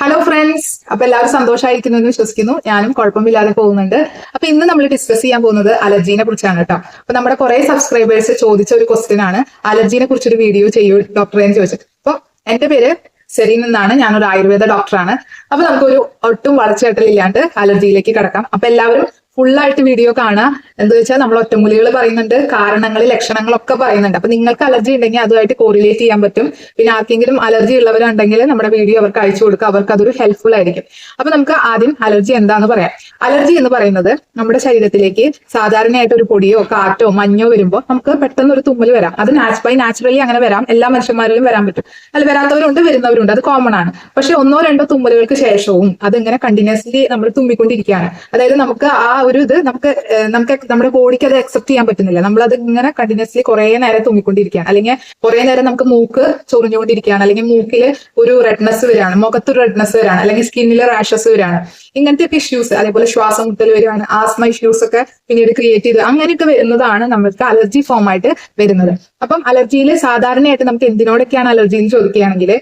Hello friends അപ്പൊ എല്ലാവരും സന്തോഷമായിരിക്കുന്നു എന്ന് വിശ്വസിക്കുന്നു. ഞാനും കുഴപ്പമില്ലാതെ പോകുന്നുണ്ട്. അപ്പൊ ഇന്ന് നമ്മൾ ഡിസ്കസ് ചെയ്യാൻ പോകുന്നത് അലർജീനെ കുറിച്ചാണ് കേട്ടോ. അപ്പൊ നമ്മുടെ കുറെ സബ്സ്ക്രൈബേഴ്സ് ചോദിച്ച ഒരു ക്വസ്റ്റ്യൻ ആണ്. അലർജീനെ കുറിച്ചൊരു വീഡിയോ ചെയ്യൂ ഡോക്ടറെ എന്ന് ചോദിച്ചത് അപ്പൊ എന്റെ പേര് സെറിൻ എന്നാണ്. ഞാനൊരു ആയുർവേദ ഡോക്ടറാണ് അപ്പൊ നമുക്കൊരു ഒട്ടും വളച്ചുകെട്ടലില്ലാണ്ട് അലർജിയിലേക്ക് കിടക്കാം. അപ്പൊ എല്ലാവരും ഫുള്ളായിട്ട് വീഡിയോ കാണുക എന്താ വെച്ചാൽ നമ്മൾ ഒറ്റമൂലികൾ പറയുന്നുണ്ട് കാരണങ്ങൾ ലക്ഷണങ്ങളൊക്കെ പറയുന്നുണ്ട്. അപ്പൊ നിങ്ങൾക്ക് അലർജി ഉണ്ടെങ്കിൽ അതുമായിട്ട് കോറിലേറ്റ് ചെയ്യാൻ പറ്റും. പിന്നെ ആർക്കെങ്കിലും അലർജി ഉള്ളവരുണ്ടെങ്കിൽ നമ്മുടെ വീഡിയോ അവർക്ക് അയച്ചു കൊടുക്കുക. അവർക്ക് അതൊരു ഹെൽപ്ഫുൾ ആയിരിക്കും. അപ്പൊ നമുക്ക് ആദ്യം അലർജി എന്താന്ന് പറയാം. അലർജി എന്ന് പറയുന്നത് നമ്മുടെ ശരീരത്തിലേക്ക് സാധാരണയായിട്ട് ഒരു പൊടിയോ കാറ്റോ മഞ്ഞോ വരുമ്പോൾ നമുക്ക് പെട്ടെന്ന് ഒരു തുമ്മൽ വരാം. അത് നാച്ച് ബൈ നാച്ചുറലി അങ്ങനെ വരാം. എല്ലാ മനുഷ്യന്മാരിലും വരാൻ പറ്റും. അല്ല വരാത്തവരുണ്ട് വരുന്നവരുണ്ട്. അത് കോമൺ ആണ്. പക്ഷെ ഒന്നോ രണ്ടോ തുമ്മലുകൾക്ക് ശേഷവും അതിങ്ങനെ കണ്ടിന്യൂസ്ലി നമ്മൾ തുമ്മിക്കൊണ്ടിരിക്കുകയാണ്. അതായത് നമുക്ക് ആ ഒരു ഇത് നമുക്ക് നമുക്ക് നമ്മുടെ ബോഡിക്ക് അത് അക്സെപ്റ്റ് ചെയ്യാൻ പറ്റുന്നില്ല. നമ്മൾ അത് ഇങ്ങനെ കണ്ടിന്യൂസ്ലി കുറെ നേരം തുമ്മിക്കൊണ്ടിരിക്കുകയാണ് അല്ലെങ്കിൽ കുറെ നേരം നമുക്ക് മൂക്ക് ചൊറിഞ്ഞുകൊണ്ടിരിക്കുകയാണ്. അല്ലെങ്കിൽ മൂക്കിൽ ഒരു റെഡ്നെസ് വരികയാണ്. മുഖത്ത് ഒരു റെഡ്നെസ് വരികയാണ്. അല്ലെങ്കിൽ സ്കിന്നിൽ റാഷസ് വരികയാണ്. ഇങ്ങനത്തെ ഒക്കെ ഇഷ്യൂസ് അതേപോലെ ശ്വാസം മുട്ടൽ വരികയാണ്. ആസ്മ ഇഷ്യൂസ് ഒക്കെ പിന്നീട് ക്രിയേറ്റ് ചെയ്ത് അങ്ങനെയൊക്കെ വരുന്നതാണ് നമ്മൾക്ക് അലർജി ഫോം ആയിട്ട് വരുന്നത്. അപ്പം അലർജിയിൽ സാധാരണയായിട്ട് നമുക്ക് എന്തിനോടൊക്കെയാണ് അലർജി എന്ന് ചോദിക്കുകയാണെങ്കിൽ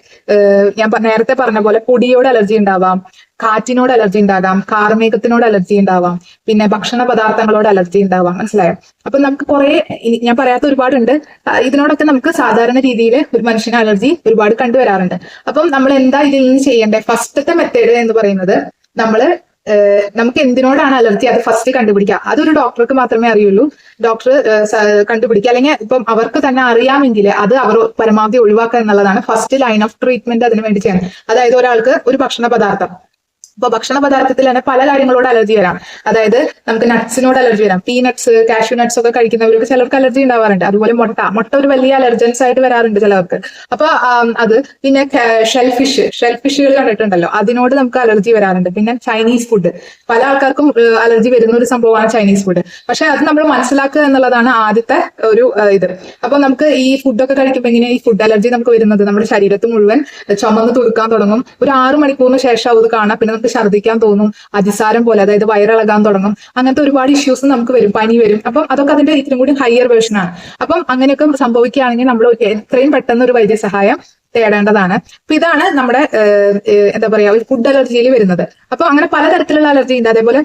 ഞാൻ നേരത്തെ പറഞ്ഞ പോലെ പൊടിയോട് അലർജി ഉണ്ടാവാം. കാറ്റിനോട് അലർജി ഉണ്ടാകാം കാർമേഘത്തിനോട് അലർജി ഉണ്ടാവാം പിന്നെ ഭക്ഷണ പദാർത്ഥങ്ങളോട് അലർജി ഉണ്ടാവാം. മനസ്സിലായോ? അപ്പൊ നമുക്ക് കുറെ ഞാൻ പറയാത്ത ഒരുപാടുണ്ട്. ഇതിനോടൊക്കെ നമുക്ക് സാധാരണ രീതിയിൽ ഒരു മനുഷ്യന് അലർജി ഒരുപാട് കണ്ടുവരാറുണ്ട്. അപ്പം നമ്മൾ എന്താ ഇതിൽ നിന്ന് ചെയ്യേണ്ടത് ഫസ്റ്റത്തെ മെത്തേഡ് എന്ന് പറയുന്നത് നമ്മൾ നമുക്ക് എന്തിനോടാണ് അലർജി? അത് ഫസ്റ്റ് കണ്ടുപിടിക്കുക. അതൊരു ഡോക്ടർക്ക് മാത്രമേ അറിയുള്ളൂ. ഡോക്ടർ കണ്ടുപിടിക്കുക. അല്ലെങ്കിൽ ഇപ്പം അവർക്ക് തന്നെ അറിയാമെങ്കിൽ അത് അവർ പരമാവധി ഒഴിവാക്കുക എന്നുള്ളതാണ് ഫസ്റ്റ് ലൈൻ ഓഫ് ട്രീറ്റ്മെന്റ് അതിനു വേണ്ടി ചെയ്യുന്നത്. അതായത് ഒരാൾക്ക് ഒരു ഭക്ഷണ പദാർത്ഥം. ഇപ്പൊ ഭക്ഷണ പദാർത്ഥത്തിൽ തന്നെ പല കാര്യങ്ങളോട് അലർജി വരാം. അതായത് നമുക്ക് നട്ട്സിനോട് അലർജി വരാം. പീനട്സ് കാഷ്യൂ നട്ട്സ് ഒക്കെ കഴിക്കുന്നവർക്ക് ചിലർക്ക് അലർജി ഉണ്ടാവാറുണ്ട്. അതുപോലെ മുട്ട മുട്ട ഒരു വലിയ അലർജൻസ് ആയിട്ട് വരാറുണ്ട് ചിലർക്ക് അപ്പൊ അത് പിന്നെ ഷെൽഫിഷ് ഫിഷ് ഷെൽ ഫിഷുകൾ കണ്ടിട്ടുണ്ടല്ലോ. അതിനോട് നമുക്ക് അലർജി വരാറുണ്ട്. പിന്നെ ചൈനീസ് ഫുഡ് പല ആൾക്കാർക്കും അലർജി വരുന്ന ഒരു സംഭവമാണ് ചൈനീസ് ഫുഡ് പക്ഷെ അത് നമ്മൾ മനസ്സിലാക്കുക എന്നുള്ളതാണ് ആദ്യത്തെ ഒരു ഇത്. അപ്പൊ നമുക്ക് ഈ ഫുഡൊക്കെ കഴിക്കുമ്പോൾ ഇങ്ങനെ ഈ ഫുഡ് അലർജി നമുക്ക് വരുന്നത് നമ്മുടെ ശരീരത്ത് മുഴുവൻ ചുമന്ന് തുടുക്കാൻ തുടങ്ങും. ഒരു ആറ് മണിക്കൂറിന് ശേഷം അത് കാണാം പിന്നെ നമുക്ക് ഛർദ്ദിക്കാൻ തോന്നും അതിസാരം പോലെ അതായത് വയറിളകാൻ തുടങ്ങും അങ്ങനത്തെ ഒരുപാട് ഇഷ്യൂസ് നമുക്ക് വരും പനി വരും. അപ്പം അതൊക്കെ അതിന്റെ ഇത്തിരി കൂടി ഹയർ വേർഷൻ ആണ്. അപ്പം അങ്ങനെയൊക്കെ സംഭവിക്കുകയാണെങ്കിൽ നമ്മൾ എത്രയും പെട്ടെന്ന് ഒരു വൈദ്യസഹായം തേടേണ്ടതാണ്. അപ്പൊ ഇതാണ് നമ്മുടെ എന്താ പറയാ ഒരു ഫുഡ് അലർജിയിൽ വരുന്നത്. അപ്പൊ അങ്ങനെ പലതരത്തിലുള്ള അലർജി ഉണ്ട്. അതേപോലെ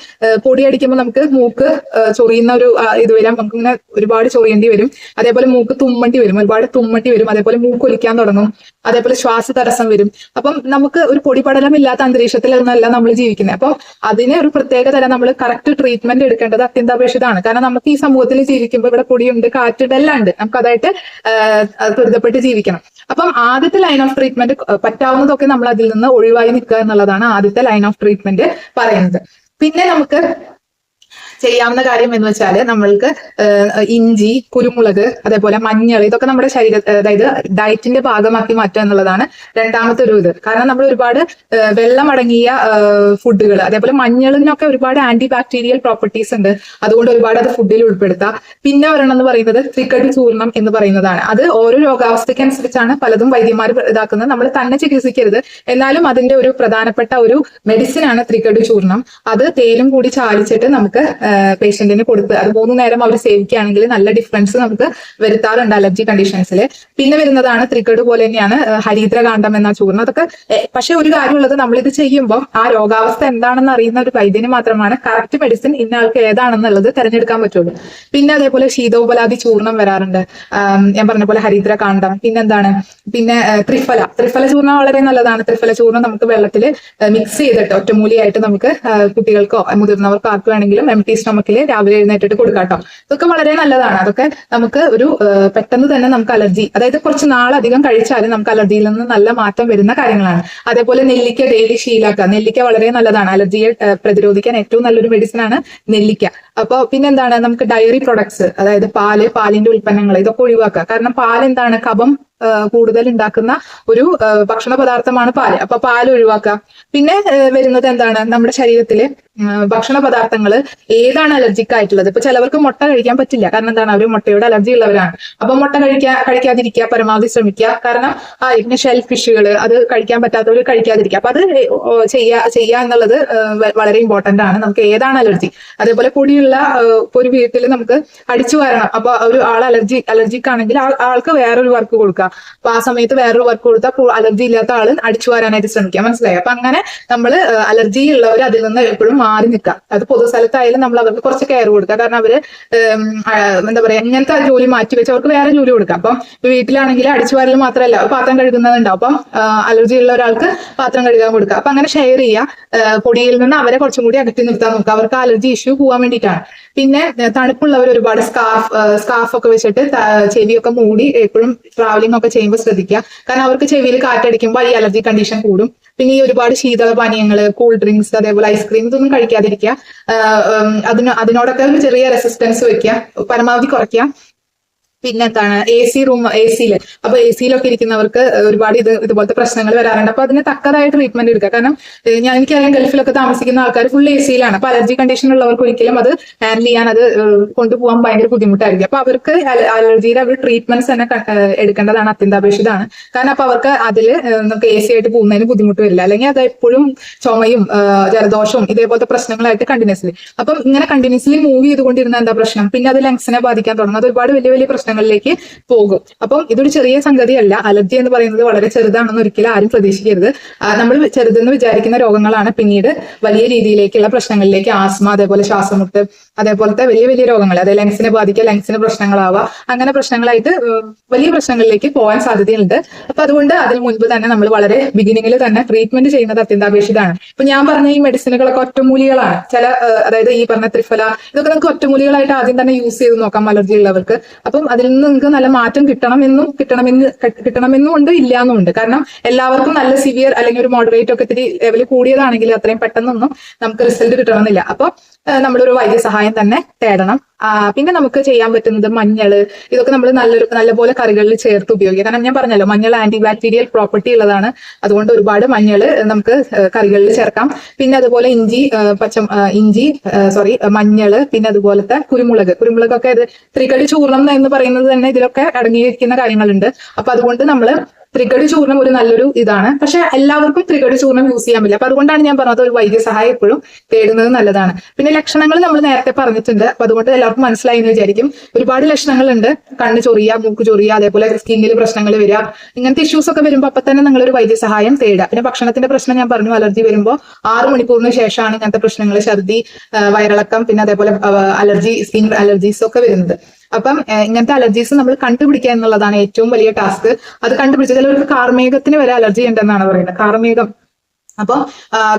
പൊടിയടിക്കുമ്പോൾ നമുക്ക് മൂക്ക് ചൊറിയുന്ന ഒരു ഇത് വരാം. നമുക്ക് ഇങ്ങനെ ഒരുപാട് ചൊറിയേണ്ടി വരും. അതേപോലെ മൂക്ക് തുമ്മണ്ടി വരും. ഒരുപാട് തുമ്മണ്ടി വരും. അതേപോലെ മൂക്ക് ഒലിക്കാൻ തുടങ്ങും. അതേപോലെ ശ്വാസ തടസ്സം വരും. അപ്പം നമുക്ക് ഒരു പൊടിപടലം ഇല്ലാത്ത അന്തരീക്ഷത്തിലൊന്നല്ല നമ്മൾ ജീവിക്കുന്നത്. അപ്പോൾ അതിനെ ഒരു പ്രത്യേക തരം നമ്മൾ കറക്റ്റ് ട്രീറ്റ്മെന്റ് എടുക്കേണ്ടത് അത്യന്താപേക്ഷിതമാണ്. കാരണം നമുക്ക് ഈ സമൂഹത്തിൽ ജീവിക്കുമ്പോൾ ഇവിടെ പൊടിയുണ്ട് കാറ്റുണ്ട് എല്ലാം ഉണ്ട്. നമുക്ക് അതായിട്ട് ആഹ്, അത് പൊരുത്തപ്പെട്ട് ജീവിക്കണം. അപ്പം ആദ്യത്തെ ലൈൻ ഓഫ് ട്രീറ്റ്മെന്റ് പറ്റാവുന്നതൊക്കെ നമ്മൾ അതിൽ നിന്ന് ഒഴിവായി നിൽക്കുക എന്നുള്ളതാണ് ആദ്യത്തെ ലൈൻ ഓഫ് ട്രീറ്റ്മെന്റ് പറയുന്നത്. പിന്നെ നമുക്ക് ചെയ്യാവുന്ന കാര്യം എന്ന് വെച്ചാൽ നമ്മൾക്ക് ഇഞ്ചി കുരുമുളക് അതേപോലെ മഞ്ഞൾ ഇതൊക്കെ നമ്മുടെ ശരീര അതായത് ഡയറ്റിന്റെ ഭാഗമാക്കി മാറ്റുക എന്നുള്ളതാണ് രണ്ടാമത്തെ ഒരു ഇത്. കാരണം നമ്മൾ ഒരുപാട് വെള്ളം അടങ്ങിയ ഫുഡുകൾ അതേപോലെ മഞ്ഞളിനൊക്കെ ഒരുപാട് ആന്റി ബാക്ടീരിയൽ പ്രോപ്പർട്ടീസ് ഉണ്ട്. അതുകൊണ്ട് ഒരുപാട് അത് ഫുഡിൽ ഉൾപ്പെടുത്താം. പിന്നെ ഒരെണ്ണം എന്ന് പറയുന്നത് ത്രിക്കടി ചൂർണം എന്ന് പറയുന്നതാണ്. അത് ഓരോ രോഗാവസ്ഥയ്ക്ക് അനുസരിച്ചാണ് പലതും വൈദ്യന്മാർ ഇതാക്കുന്നത്. നമ്മൾ തന്നെ ചികിത്സിക്കരുത്. എന്നാലും അതിന്റെ ഒരു പ്രധാനപ്പെട്ട ഒരു മെഡിസിൻ ആണ് ത്രികടി ചൂർണം അത് തേനും കൂടി ചാലിച്ചിട്ട് നമുക്ക് പേഷ്യന്റിന് കൊടുത്ത് അത് മൂന്ന് നേരം അവർ സേവിക്കുകയാണെങ്കിൽ നല്ല ഡിഫറൻസ് നമുക്ക് വരുത്താറുണ്ട് അലർജി കണ്ടീഷൻസിൽ പിന്നെ വരുന്നതാണ് ത്രികട് പോലെ തന്നെയാണ് ഹരിദ്രകാന്ഡം എന്ന ചൂർണം. അതൊക്കെ പക്ഷെ ഒരു കാര്യമുള്ളത് നമ്മളിത് ചെയ്യുമ്പോൾ ആ രോഗാവസ്ഥ എന്താണെന്ന് അറിയുന്ന ഒരു വൈദ്യന് മാത്രമാണ് കറക്റ്റ് മെഡിസിൻ ഇന്ന ആൾക്ക് ഏതാണെന്നുള്ളത് തിരഞ്ഞെടുക്കാൻ പറ്റുള്ളൂ. പിന്നെ അതേപോലെ ശീതോപലാതി ചൂർണം വരാറുണ്ട്. ഞാൻ പറഞ്ഞ പോലെ ഹരിദ്രകാന്ഡം പിന്നെന്താണ് പിന്നെ ത്രിഫല. ത്രിഫല ചൂർണം വളരെ നല്ലതാണ്. ത്രിഫല ചൂർണം നമുക്ക് വെള്ളത്തിൽ മിക്സ് ചെയ്തിട്ട് ഒറ്റമൂലിയായിട്ട് നമുക്ക് കുട്ടികൾക്കോ മുതിർന്നവർക്കോ ആർക്ക് വേണമെങ്കിലും എം ടി സ്റ്റൊമക്കിൽ രാവിലെ എഴുന്നേറ്റിട്ട് കൊടുക്കാം കേട്ടോ ഇതൊക്കെ വളരെ നല്ലതാണ്. അതൊക്കെ നമുക്ക് ഒരു പെട്ടെന്ന് തന്നെ നമുക്ക് അലർജി അതായത് കുറച്ച് നാളധികം കഴിച്ചാലും നമുക്ക് അലർജിയിൽ നിന്ന് നല്ല മാറ്റം വരുന്ന കാര്യങ്ങളാണ്. അതേപോലെ നെല്ലിക്ക ഡെയിലി ശീലാക്കുക. നെല്ലിക്ക വളരെ നല്ലതാണ്. അലർജിയെ പ്രതിരോധിക്കാൻ ഏറ്റവും നല്ലൊരു മെഡിസിൻ ആണ് നെല്ലിക്ക. അപ്പൊ പിന്നെന്താണ്? നമുക്ക് ഡയറി പ്രൊഡക്ട്സ് അതായത് പാൽ പാലിന്റെ ഉൽപ്പന്നങ്ങൾ ഇതൊക്കെ ഒഴിവാക്കുക. കാരണം പാൽ എന്താണ് ആ, കൂടുതൽ ഉണ്ടാക്കുന്ന ഒരു ഭക്ഷണ പദാർത്ഥമാണ് പാൽ. അപ്പൊ പാൽ ഒഴിവാക്കുക പിന്നെ വരുന്നത് എന്താണ്? നമ്മുടെ ശരീരത്തിലെ ഭക്ഷണ പദാർത്ഥങ്ങൾ ഏതാണ് അലർജിക് ആയിട്ടുള്ളത്? ഇപ്പൊ ചിലവർക്ക് മുട്ട കഴിക്കാൻ പറ്റില്ല. കാരണം എന്താണ്? അവർ മുട്ടയോട് അലർജി ഉള്ളവരാണ്. അപ്പൊ മുട്ട കഴിക്കാൻ കഴിക്കാതിരിക്കുക പരമാവധി ശ്രമിക്കുക. കാരണം ആ പിന്നെ ഷെൽ ഫിഷുകൾ അത് കഴിക്കാൻ പറ്റാത്തവർ കഴിക്കാതിരിക്കുക. അപ്പൊ അത് ചെയ്യാ ചെയ്യുക എന്നുള്ളത് വളരെ ഇമ്പോർട്ടന്റ് ആണ്. നമുക്ക് ഏതാണ് അലർജി? അതേപോലെ പൊടിയുള്ള ഒരു വീട്ടിൽ നമുക്ക് അടിച്ചു വരണം അപ്പൊ ഒരു ആൾ അലർജി അലർജിക്ക് ആണെങ്കിൽ ആൾക്ക് വേറൊരു വർക്ക് കൊടുക്കുക. അപ്പൊ ആ സമയത്ത് വേറൊരു വർക്ക് കൊടുത്താൽ അലർജി ഇല്ലാത്ത ആൾ അടിച്ചു വരാനായിട്ട് ശ്രമിക്കുക മനസ്സിലായി? അപ്പൊ അങ്ങനെ നമ്മൾ അലർജി ഉള്ളവർ അതിൽ നിന്ന് എപ്പോഴും മാറി നിൽക്കാം. അത് പൊതു സ്ഥലത്തായാലും നമ്മൾ അവർക്ക് കുറച്ച് കെയർ കൊടുക്കുക കാരണം അവർ എന്താ പറയാ ഇങ്ങനത്തെ ജോലി മാറ്റി വെച്ച് അവർക്ക് വേറെ ജോലി കൊടുക്കാം. അപ്പം വീട്ടിലാണെങ്കിൽ അടിച്ചു വരൽ മാത്രമല്ല പാത്രം കഴുകുന്നതുണ്ടാവും. അപ്പം അലർജി ഉള്ള ഒരാൾക്ക് പാത്രം കഴുകാൻ കൊടുക്കുക അപ്പൊ അങ്ങനെ ഷെയർ ചെയ്യുക. പൊടിയിൽ നിന്ന് അവരെ കുറച്ചും കൂടി അകറ്റി നിർത്താൻ നോക്കുക. അവർക്ക് അലർജി ഇഷ്യൂ പോകാൻ വേണ്ടിയിട്ടാണ്. പിന്നെ തണുപ്പുള്ളവർ ഒരുപാട് സ്കാർഫ് സ്കാർഫ് ഒക്കെ വെച്ചിട്ട് ചെവിയൊക്കെ മൂടി എപ്പോഴും ട്രാവലിംഗ് ഒക്കെ ചെയ്യുമ്പോൾ ശ്രദ്ധിക്കുക. കാരണം അവർക്ക് ചെവിയിൽ കാറ്റടിക്കുമ്പോൾ ഈ അലർജി കണ്ടീഷൻ കൂടും. പിന്നെ ഈ ഒരുപാട് ശീതള പാനീയങ്ങൾ കൂൾ ഡ്രിങ്ക്സ് അതേപോലെ ഐസ്ക്രീം ഇതൊന്നും കഴിക്കാതിരിക്കുക. അതിനോടൊക്കെ ചെറിയ റെസിസ്റ്റൻസ് വെക്കുക. പരമാവധി കുറയ്ക്കുക. പിന്നെ എന്താണ് എ സി റൂം എ സിയിൽ അപ്പൊ എ സിയിലൊക്കെ ഇരിക്കുന്നവർക്ക് ഒരുപാട് ഇത് ഇതുപോലത്തെ പ്രശ്നങ്ങൾ വരാറുണ്ട്. അപ്പൊ അതിന് തക്കതായ ട്രീറ്റ്മെന്റ് എടുക്കുക. കാരണം ഞാൻ എനിക്കറിയാം ഗൾഫിലൊക്കെ താമസിക്കുന്ന ആൾക്കാർ ഫുൾ എ സിയിലാണ് അപ്പൊ അലർജി കണ്ടീഷൻ ഉള്ളവർക്ക് ഒരിക്കലും അത് ഹാൻഡിൽ ചെയ്യാൻ അത് കൊണ്ടുപോകാൻ ഭയങ്കര ബുദ്ധിമുട്ടായിരിക്കും. അപ്പൊ അവർക്ക് അലർജിയിൽ അവർ ട്രീറ്റ്മെന്റ്സ് തന്നെ എടുക്കേണ്ടതാണ് അത്യന്താപേക്ഷിതാണ് കാരണം അപ്പൊ അവർക്ക് അതിൽ നമുക്ക് എ സി ആയിട്ട് പോകുന്നതിന് ബുദ്ധിമുട്ട് വരില്ല. അല്ലെങ്കിൽ അത് എപ്പോഴും ചുമയും ജലദോഷവും ഇതേപോലത്തെ പ്രശ്നങ്ങളായിട്ട് കണ്ടിന്യൂസ്ലി അപ്പം ഇങ്ങനെ കണ്ടിന്യൂസ്ലി മൂവ് ചെയ്തുകൊണ്ടിരുന്ന എന്താ പ്രശ്നം? പിന്നെ അത് ലങ്സിനെ ബാധിക്കാൻ തുടങ്ങും. അത് ഒരുപാട് വലിയ വലിയ പ്രശ്നങ്ങളിലേക്ക് പോകും. അപ്പം ഇതൊരു ചെറിയ സംഗതിയല്ല. അലർജി എന്ന് പറയുന്നത് വളരെ ചെറുതാണെന്ന് ഒരിക്കലും ആരും പ്രതീക്ഷിക്കരുത്. നമ്മൾ ചെറുതെന്ന് വിചാരിക്കുന്ന രോഗങ്ങളാണ്. പിന്നീട് വലിയ രീതിയിലേക്കുള്ള പ്രശ്നങ്ങളിലേക്ക് ആസ്മ അതേപോലെ ശ്വാസമുട്ട് അതേപോലത്തെ വലിയ വലിയ രോഗങ്ങൾ അതായത് ലങ്സിനെ ബാധിക്കുക ലങ്സിന് പ്രശ്നങ്ങളാവുക അങ്ങനെ പ്രശ്നങ്ങളായിട്ട് വലിയ പ്രശ്നങ്ങളിലേക്ക് പോകാൻ സാധ്യതയുണ്ട്. അപ്പൊ അതുകൊണ്ട് അതിന് മുൻപ് തന്നെ നമ്മൾ വളരെ ബിഗിനിങ്ങിൽ തന്നെ ട്രീറ്റ്മെന്റ് ചെയ്യുന്നത് അത്യന്താപേക്ഷിതമാണ്. ഇപ്പൊ ഞാൻ പറഞ്ഞ ഈ മെഡിസിനുകളൊക്കെ ഒറ്റമൂലികളാണ്. ചില അതായത് ഈ പറഞ്ഞ ത്രിഫല ഇതൊക്കെ നമുക്ക് ഒറ്റമൂലികളായിട്ട് ആദ്യം തന്നെ യൂസ് ചെയ്ത് നോക്കാം അലർജി ഉള്ളവർക്ക്. അപ്പം അതിൽ നിന്ന് നിങ്ങൾക്ക് നല്ല മാറ്റം കിട്ടണമെന്നും കിട്ടണമെന്ന് കിട്ടണമെന്നും ഉണ്ട് ഇല്ലാന്നും ഉണ്ട് കാരണം എല്ലാവർക്കും നല്ല സിവിയർ അല്ലെങ്കിൽ ഒരു മോഡറേറ്റ് ഒക്കെ ഇത്തിരി ലെവൽ കൂടിയതാണെങ്കിൽ അത്രയും പെട്ടെന്നൊന്നും നമുക്ക് റിസൾട്ട് കിട്ടണമെന്നില്ല. അപ്പൊ നമ്മളൊരു വൈദ്യസഹായം തന്നെ തേടണം. പിന്നെ നമുക്ക് ചെയ്യാൻ പറ്റുന്നത് മഞ്ഞൾ ഇതൊക്കെ നമ്മൾ നല്ലൊരു നല്ലപോലെ കറികളിൽ ചേർത്ത് ഉപയോഗിക്കുക. കാരണം ഞാൻ പറഞ്ഞല്ലോ മഞ്ഞൾ ആന്റി ബാക്ടീരിയൽ പ്രോപ്പർട്ടി ഉള്ളതാണ്. അതുകൊണ്ട് ഒരുപാട് മഞ്ഞൾ നമുക്ക് കറികളിൽ ചേർക്കാം. പിന്നെ അതുപോലെ ഇഞ്ചി പച്ച ഇഞ്ചി സോറി മഞ്ഞൾ പിന്നെ അതുപോലത്തെ കുരുമുളക്. കുരുമുളകൊക്കെ ത്രികടി ചൂർണം എന്ന് പറയുന്നത് തന്നെ ഇതിലൊക്കെ അടങ്ങിയിരിക്കുന്ന കാര്യങ്ങളുണ്ട്. അപ്പൊ അതുകൊണ്ട് നമ്മൾ ത്രികടി ചൂർണം ഒരു നല്ലൊരു ഇതാണ്. പക്ഷെ എല്ലാവർക്കും ത്രികടി ചൂർണം യൂസ് ചെയ്യാൻ പറ്റില്ല. അപ്പൊ അതുകൊണ്ടാണ് ഞാൻ പറഞ്ഞത് ഒരു വൈദ്യസഹായം എപ്പോഴും തേടുന്നത് നല്ലതാണ്. പിന്നെ ലക്ഷണങ്ങൾ നമ്മൾ നേരത്തെ പറഞ്ഞിട്ടുണ്ട്. അപ്പൊ അതുകൊണ്ട് എല്ലാവർക്കും മനസ്സിലായി എന്ന് വിചാരിക്കും. ഒരുപാട് ലക്ഷണങ്ങളുണ്ട്. കണ്ണ് ചൊറിയ മൂക്ക് ചൊറിയ അതേപോലെ സ്കിന്നിൽ പ്രശ്നങ്ങൾ വരിക. ഇങ്ങനത്തെ ഇഷ്യൂസ് ഒക്കെ വരുമ്പോൾ അപ്പൊ തന്നെ നിങ്ങൾ ഒരു വൈദ്യസഹായം തേടുക. പിന്നെ ഭക്ഷണത്തിന്റെ പ്രശ്നം ഞാൻ പറഞ്ഞു. അലർജി വരുമ്പോൾ ആറ് മണിക്കൂറിന് ശേഷമാണ് ഇങ്ങനത്തെ പ്രശ്നങ്ങൾ. ഛർദി വയറിളക്കം പിന്നെ അതേപോലെ അലർജി സ്കിൻ അലർജീസ് ഒക്കെ വരുന്നത്. അപ്പം ഇങ്ങനത്തെ അലർജീസ് നമ്മൾ കണ്ടുപിടിക്കുക എന്നുള്ളതാണ് ഏറ്റവും വലിയ ടാസ്ക് അത് കണ്ടുപിടിച്ച് ചിലവർക്ക് കാർമേഘത്തിന് വരെ അലർജി ഉണ്ടെന്നാണ് പറയുന്നത്. കാർമേഘം അപ്പൊ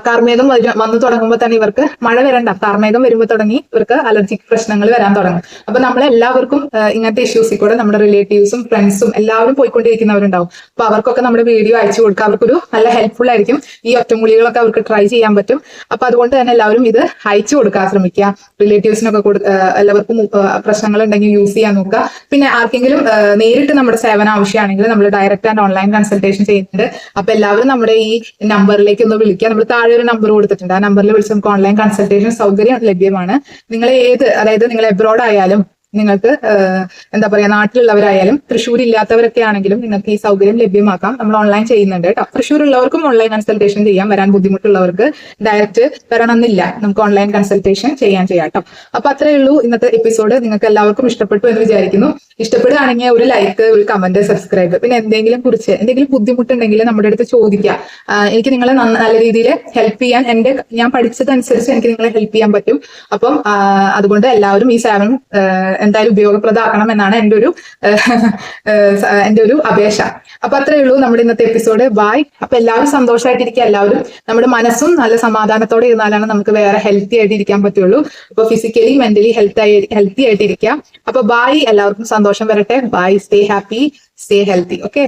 കാർമേഘം വന്നു തുടങ്ങുമ്പോൾ തന്നെ ഇവർക്ക് മഴ വരണ്ട. കാർമേഘം വരുമ്പോൾ തുടങ്ങി ഇവർക്ക് അലർജിക് പ്രശ്നങ്ങൾ വരാൻ തുടങ്ങും. അപ്പൊ നമ്മൾ എല്ലാവർക്കും ഇങ്ങനത്തെ ഇഷ്യൂസിൽ കൂടെ നമ്മുടെ റിലേറ്റീവ്സും ഫ്രണ്ട്സും എല്ലാവരും പോയിക്കൊണ്ടിരിക്കുന്നവരുണ്ടാവും. അപ്പൊ അവർക്കൊക്കെ നമ്മുടെ വീഡിയോ അയച്ചു കൊടുക്കുക. അവർക്കൊരു നല്ല ഹെൽപ്ഫുൾ ആയിരിക്കും. ഈ ഒറ്റമൂലികളൊക്കെ അവർക്ക് ട്രൈ ചെയ്യാൻ പറ്റും. അപ്പൊ അതുകൊണ്ട് തന്നെ എല്ലാവരും ഇത് അയച്ചു കൊടുക്കാൻ ശ്രമിക്കുക റിലേറ്റീവ്സിനൊക്കെ എല്ലാവർക്കും പ്രശ്നങ്ങൾ ഉണ്ടെങ്കിൽ യൂസ് ചെയ്യാൻ നോക്കുക. പിന്നെ ആർക്കെങ്കിലും നേരിട്ട് നമ്മുടെ സേവനം ആവശ്യമാണെങ്കിൽ നമ്മൾ ഡയറക്റ്റ് ആൻഡ് ഓൺലൈൻ കൺസൾട്ടേഷൻ ചെയ്യുന്നുണ്ട്. അപ്പൊ എല്ലാവരും നമ്മുടെ ഈ നമ്പറിലേക്ക് ഒന്ന് വിളിക്കുക. നമ്മൾ താഴെ ഒരു നമ്പർ കൊടുത്തിട്ടുണ്ട്. ആ നമ്പറിൽ വിളിച്ച് നമുക്ക് ഓൺലൈൻ കൺസൾട്ടേഷൻ സൗകര്യം ലഭ്യമാണ്. നിങ്ങൾ ഏത് അതായത് നിങ്ങൾ എബ്രോഡ് ആയാലും നിങ്ങൾക്ക് എന്താ പറയാ നാട്ടിലുള്ളവരായാലും തൃശ്ശൂർ ഇല്ലാത്തവരൊക്കെ ആണെങ്കിലും നിങ്ങൾക്ക് ഈ സൗകര്യം ലഭ്യമാക്കാം. നമ്മൾ ഓൺലൈൻ ചെയ്യുന്നുണ്ട് കേട്ടോ. തൃശ്ശൂർ ഉള്ളവർക്കും ഓൺലൈൻ കൺസൾട്ടേഷൻ ചെയ്യാം. വരാൻ ബുദ്ധിമുട്ടുള്ളവർക്ക് ഡയറക്റ്റ് വരണമെന്നില്ല. നമുക്ക് ഓൺലൈൻ കൺസൾട്ടേഷൻ ചെയ്യാൻ ചെയ്യാം കേട്ടോ. അപ്പൊ അത്രേ ഉള്ളൂ ഇന്നത്തെ എപ്പിസോഡ് നിങ്ങൾക്ക് എല്ലാവർക്കും ഇഷ്ടപ്പെട്ടു എന്ന് വിചാരിക്കുന്നു. ഇഷ്ടപ്പെടുകയാണെങ്കിൽ ഒരു ലൈക്ക് ഒരു കമന്റ് സബ്സ്ക്രൈബ് പിന്നെ എന്തെങ്കിലും കുറിച്ച് എന്തെങ്കിലും ബുദ്ധിമുട്ടുണ്ടെങ്കിൽ നമ്മുടെ അടുത്ത് ചോദിക്കാം എനിക്ക് നിങ്ങളെ നല്ല രീതിയിൽ ഹെൽപ്പ് ചെയ്യാൻ എന്റെ ഞാൻ പഠിച്ചതനുസരിച്ച് എനിക്ക് നിങ്ങളെ ഹെൽപ്പ് ചെയ്യാൻ പറ്റും. അപ്പം അതുകൊണ്ട് എല്ലാവരും ഈ സേവനം എന്തായാലും ഉപയോഗപ്രദമാക്കണം എന്നാണ് എന്റെ ഒരു ആഹ് ഒരു അപേക്ഷ. അപ്പൊ അത്രേ ഉള്ളൂ നമ്മുടെ ഇന്നത്തെ എപ്പിസോഡ്. ബൈ. അപ്പൊ എല്ലാവരും സന്തോഷമായിട്ടിരിക്കുക. എല്ലാവരും നമ്മുടെ മനസ്സും നല്ല സമാധാനത്തോടെ ഇരുന്നാലാണ് നമുക്ക് വേറെ ഹെൽത്തി ആയിട്ട് ഇരിക്കാൻ പറ്റുള്ളൂ. അപ്പൊ ഫിസിക്കലി മെന്റലി ഹെൽത്ത് ആയി ഹെൽത്തി ആയിട്ട് ഇരിക്കുക അപ്പൊ ബായ് എല്ലാവർക്കും സന്തോഷം വരട്ടെ. Bye stay happy stay healthy. Okay?